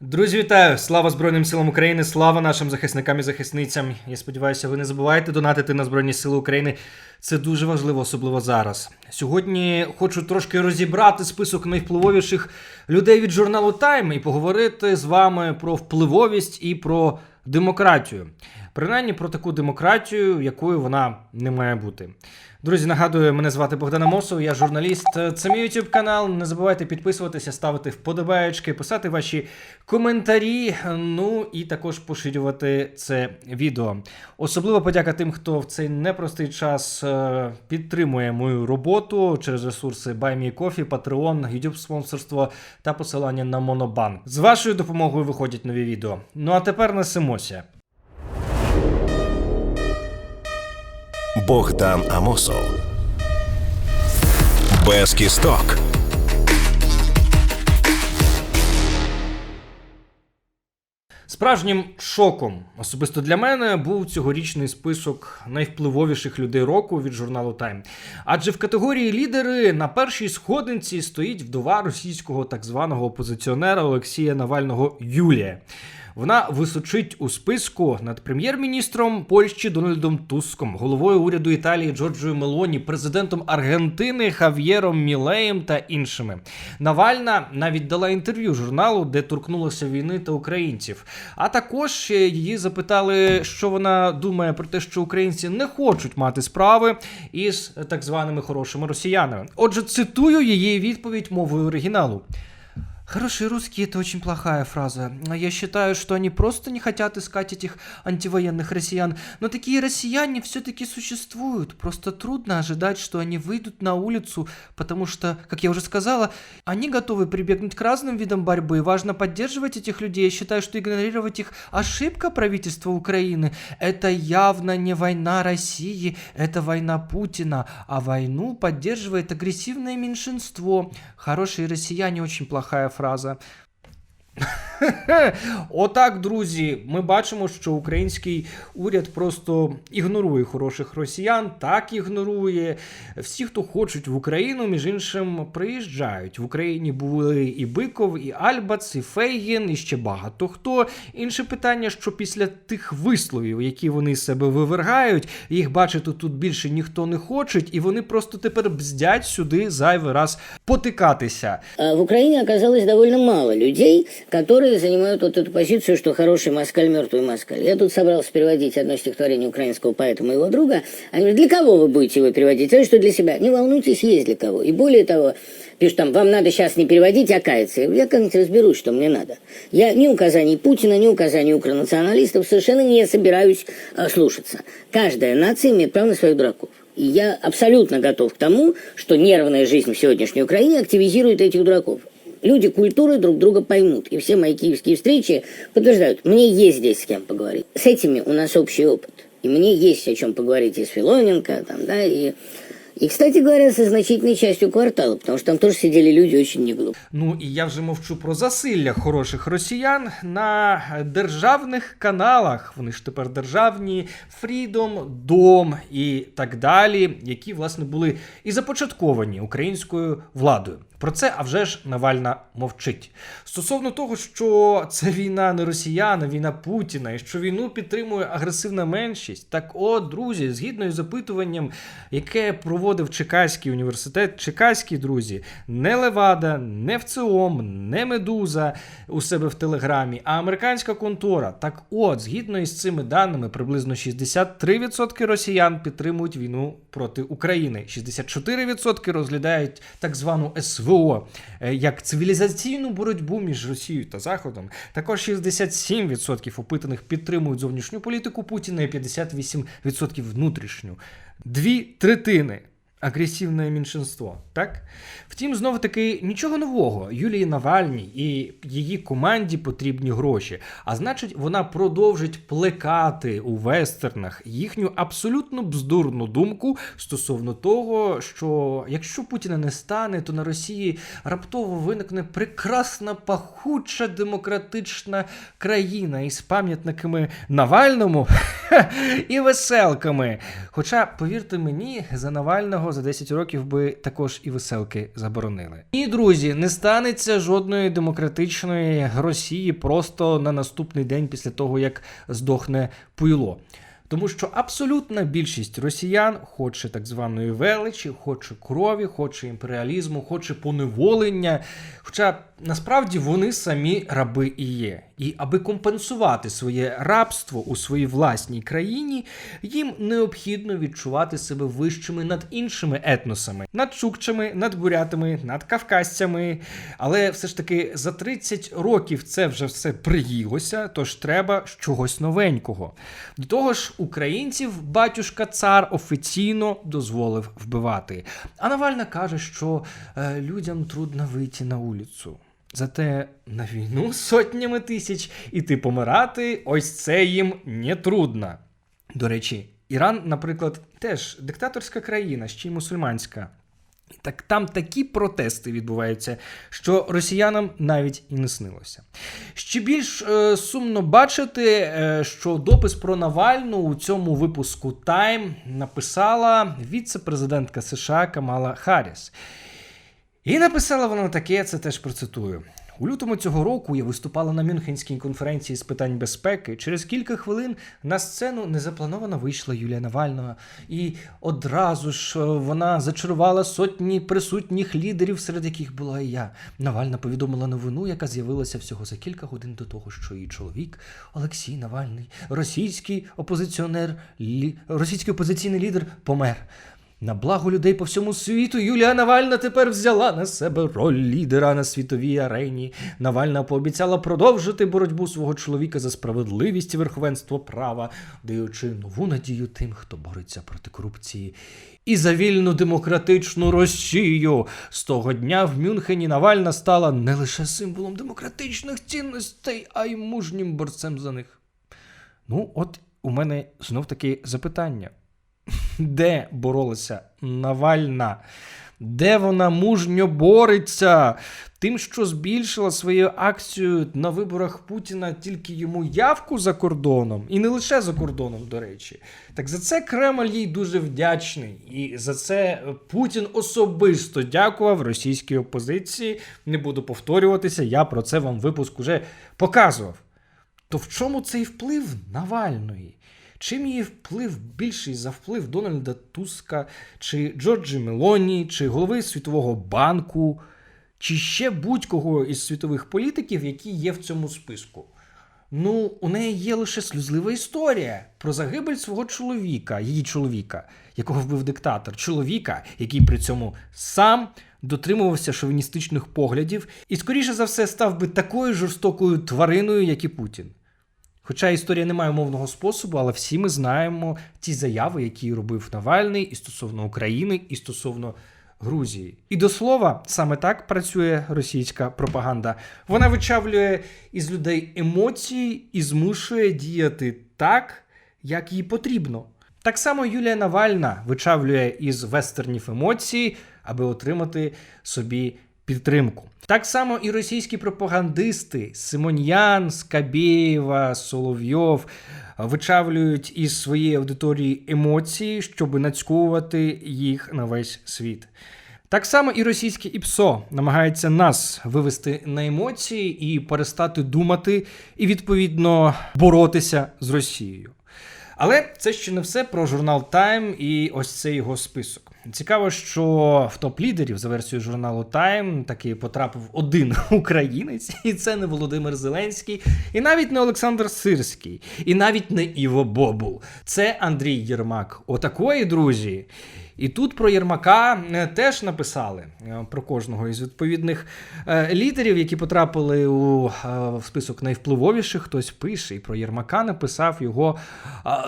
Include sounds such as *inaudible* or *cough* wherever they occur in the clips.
Друзі, вітаю! Слава Збройним силам України! Слава нашим захисникам і захисницям! Я сподіваюся, ви не забуваєте донатити на Збройні Сили України. Це дуже важливо, особливо зараз. Сьогодні хочу трошки розібрати список найвпливовіших людей від журналу Time і поговорити з вами про впливовість і про демократію. Принаймні про таку демократію, якою вона не має бути. Друзі, нагадую, мене звати Богдан Амосов, я журналіст. Це мій YouTube канал. Не забувайте підписуватися, ставити вподобаєчки, писати ваші коментарі. Ну і також поширювати це відео. Особливо подяка тим, хто в цей непростий час е, підтримує мою роботу через ресурси BuyMeCoffee, Patreon, YouTube спонсорство та посилання на Монобанк. З вашою допомогою виходять нові відео. Ну а тепер несемося. Богдан Амосов. Без кісток. Справжнім шоком особисто для мене був цьогорічний список найвпливовіших людей року від журналу Time. Адже в категорії лідери на першій сходинці стоїть вдова російського так званого опозиціонера Олексія Навального Юлія. Вона височить у списку над прем'єр-міністром Польщі Дональдом Туском, головою уряду Італії Джорджою Мелоні, президентом Аргентини Хав'єром Мілеєм та іншими. Навальна навіть дала інтерв'ю журналу, де торкнулася війни та українців. А також її запитали, що вона думає про те, що українці не хочуть мати справи із так званими хорошими росіянами. Отже, цитую її відповідь мовою оригіналу. Хороший русский это очень плохая фраза. Я считаю, что они просто не хотят искать этих антивоенных россиян. Но такие россияне все-таки существуют. Просто трудно ожидать, что они выйдут на улицу, потому что, как я уже сказала, они готовы прибегнуть к разным видам борьбы. Важно поддерживать этих людей. Я считаю, что игнорировать их ошибка правительства Украины. Это явно не война России, это война Путина. А войну поддерживает агрессивное меньшинство. Хорошие россияне очень плохая фраза. frase *laughs* Отак, друзі, ми бачимо, що український уряд просто ігнорує хороших росіян, так ігнорує. Всі, хто хочуть в Україну, між іншим, приїжджають. В Україні були і Биков, і Альбац, і Фейгін, і ще багато хто. Інше питання, що після тих висловів, які вони себе вивергають, їх бачити тут більше ніхто не хоче, і вони просто тепер бздять сюди зайвий раз потикатися. В Украине оказалось довольно мало людей, которые занимают вот эту позицию, что хороший москаль, мертвый москаль. Я тут собрался переводить одно стихотворение украинского поэта моего друга. Они говорят, для кого вы будете его переводить? Говорю, что для себя. Не волнуйтесь, есть для кого. И более того, пишут там, вам надо сейчас не переводить, а каяться. Я как-нибудь разберусь, что мне надо. Я ни указаний Путина, ни указаний укронационалистов совершенно не собираюсь э, слушаться. Каждая нация имеет право на своих дураков. И я абсолютно готов к тому, что нервная жизнь в сегодняшней Украине активизирует этих дураков. Люди культуры друг друга поймут. И все мои киевские встречи подтверждают, мне есть здесь с кем поговорить. С этими у нас общий опыт. И мне есть о чем поговорить и с Филоненко, там, да, и, и, кстати говоря, со значительной частью квартала, потому что там тоже сидели люди очень неглупые. Ну і я вже мовчу про засилля хороших росіян на державних каналах. Вони ж тепер державні, Freedom, Дом і так далі, які власне були і започатковані українською владою. Про це, а вже ж Навальна мовчить. Стосовно того, що це війна не росіян, а війна Путіна, і що війну підтримує агресивна меншість. Так от, друзі, згідно із опитуванням, яке проводив Чекаський університет, чекаські друзі, не Левада, не ВЦОМ, не Медуза у себе в Телеграмі, а американська контора. Так от, згідно із цими даними, приблизно 63% росіян підтримують війну проти України. 64% розглядають так звану СВО е, як цивілізаційну боротьбу між Росією та Заходом. Також 67% опитаних підтримують зовнішню політику Путіна і 58% внутрішню. Дві третини. Агресивне меншинство, так? Втім, знову таки нічого нового. Юлії Навальній і її команді потрібні гроші. А значить, вона продовжить плекати у вестернах їхню абсолютно бздурну думку стосовно того, що якщо Путіна не стане, то на Росії раптово виникне прекрасна пахуча демократична країна із пам'ятниками Навальному *laughs* і веселками. Хоча, повірте мені, за Навального нього за 10 років би також і веселки заборонили. І друзі, не станеться жодної демократичної Росії просто на наступний день після того, як здохне пуйло. Тому що абсолютна більшість росіян хоче так званої величі, хоче крові, хоче імперіалізму, хоче поневолення. Хоча насправді вони самі раби і є. І аби компенсувати своє рабство у своїй власній країні, їм необхідно відчувати себе вищими над іншими етносами, над чукчами, над бурятами, над кавказцями. Але все ж таки за 30 років це вже все приїлося, тож треба чогось новенького. До того ж, українців батюшка цар офіційно дозволив вбивати. А Навальна каже, що е, людям трудно вийти на вулицю. Зате на війну *laughs* сотнями тисяч іти помирати, ось це їм не трудно. До речі, Іран, наприклад, теж диктаторська країна, ще й мусульманська. Так там такі протести відбуваються, що росіянам навіть і не снилося. Ще більш е, сумно бачити, е, що допис про Навальну у цьому випуску Time написала віце-президентка США Камала Харріс. І написала вона таке, це теж процитую. У лютому цього року я виступала на Мюнхенській конференції з питань безпеки. Через кілька хвилин на сцену незаплановано вийшла Юлія Навальна, і одразу ж е, вона зачарувала сотні присутніх лідерів, серед яких була і я. Навальна повідомила новину, яка з'явилася всього за кілька годин до того, що її чоловік Олексій Навальний, російський опозиціонер, лі... російський опозиційний лідер, помер. На благо людей по всьому світу Юлія Навальна тепер взяла на себе роль лідера на світовій арені. Навальна пообіцяла продовжити боротьбу свого чоловіка за справедливість і верховенство права, даючи нову надію тим, хто бореться проти корупції. І за вільну демократичну Росію. З того дня в Мюнхені Навальна стала не лише символом демократичних цінностей, а й мужнім борцем за них. Ну, от у мене знов таки запитання де боролася Навальна, де вона мужньо бореться тим, що збільшила свою акцію на виборах Путіна тільки йому явку за кордоном, і не лише за кордоном, до речі. Так за це Кремль їй дуже вдячний. І за це Путін особисто дякував російській опозиції. Не буду повторюватися, я про це вам випуск уже показував. То в чому цей вплив Навальної? Чим її вплив більший за вплив Дональда Туска, чи Джорджі Мелоні, чи голови Світового банку, чи ще будь-кого із світових політиків, які є в цьому списку? Ну, у неї є лише сльозлива історія про загибель свого чоловіка, її чоловіка, якого вбив диктатор, чоловіка, який при цьому сам дотримувався шовіністичних поглядів і, скоріше за все, став би такою жорстокою твариною, як і Путін. Хоча історія не має мовного способу, але всі ми знаємо ті заяви, які робив Навальний і стосовно України, і стосовно Грузії. І до слова, саме так працює російська пропаганда. Вона вичавлює із людей емоції і змушує діяти так, як їй потрібно. Так само Юлія Навальна вичавлює із вестернів емоції, аби отримати собі підтримку. Так само і російські пропагандисти Симоньян, Скабєєва, Соловйов вичавлюють із своєї аудиторії емоції, щоб нацькувати їх на весь світ. Так само і російське ІПСО намагається нас вивести на емоції і перестати думати, і відповідно боротися з Росією. Але це ще не все про журнал Time і ось цей його список. Цікаво, що в топ-лідерів за версією журналу Time таки потрапив один *laughs* українець, і це не Володимир Зеленський, і навіть не Олександр Сирський, і навіть не Іво Бобул. Це Андрій Єрмак. Отакої, друзі. І тут про Єрмака е, теж написали е, про кожного із відповідних е, лідерів, які потрапили у список найвпливовіших. Хтось пише, і про Єрмака написав його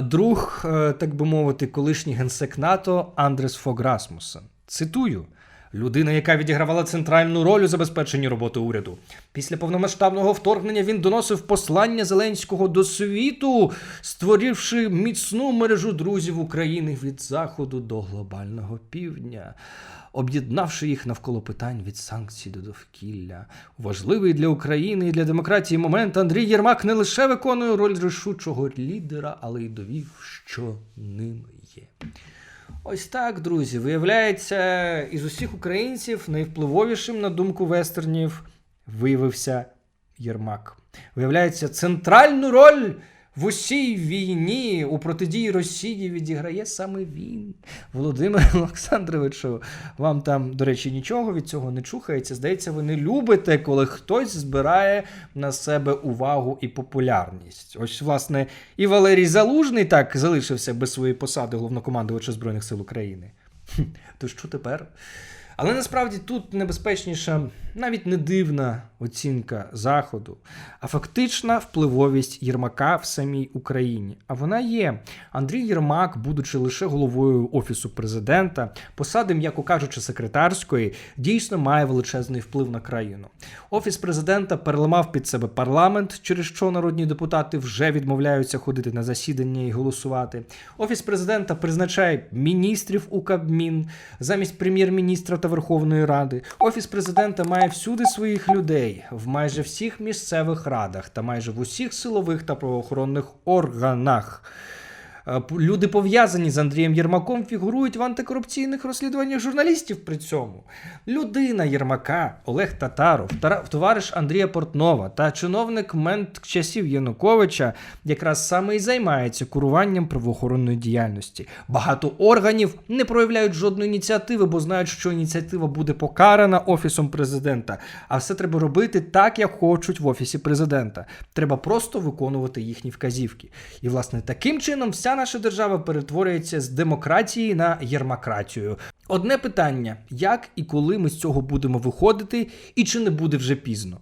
друг, так би мовити, колишній генсек НАТО Андрес Фог Расмуссен. Цитую. Людина, яка відігравала центральну роль у забезпеченні роботи уряду. Після повномасштабного вторгнення він доносив послання Зеленського до світу, створивши міцну мережу друзів України від заходу до глобального півдня, об'єднавши їх навколо питань від санкцій до довкілля. Важливий для України і для демократії момент Андрій Єрмак не лише виконує роль рішучого лідера, але й довів, що ним є. Ось так, друзі. Виявляється, із усіх українців найвпливовішим, на думку вестернів, виявився Єрмак. Виявляється, центральну роль в усій війні у протидії Росії відіграє саме він. Володимир *laughs* Олександровичу, вам там, до речі, нічого від цього не чухається. Здається, ви не любите, коли хтось збирає на себе увагу і популярність. Ось, власне, і Валерій Залужний так залишився без своєї посади головнокомандувача Збройних сил України. Хм, То що тепер? Але насправді тут небезпечніша навіть не дивна оцінка Заходу, а фактична впливовість Єрмака в самій Україні. А вона є. Андрій Єрмак, будучи лише головою офісу президента, посади, м'яко кажучи, секретарської, дійсно має величезний вплив на країну. Офіс президента переламав під себе парламент, через що народні депутати вже відмовляються ходити на засідання і голосувати. Офіс президента призначає міністрів у Кабмін замість прем'єр-міністра та Верховної Ради. Офіс президента має всюди своїх людей в майже всіх місцевих радах та майже в усіх силових та правоохоронних органах. Е, Люди, пов'язані з Андрієм Єрмаком, фігурують в антикорупційних розслідуваннях журналістів при цьому. Людина Єрмака, Олег Татаров, товариш Андрія Портнова та чиновник мент часів Януковича якраз саме і займається куруванням правоохоронної діяльності. Багато органів не проявляють жодної ініціативи, бо знають, що ініціатива буде покарана офісом президента. А все треба робити так, як хочуть в офісі президента. Треба просто виконувати їхні вказівки. І, власне, таким чином вся наша держава перетворюється з демократії на єрмакратію. Одне питання: як і коли ми з цього будемо виходити, і чи не буде вже пізно?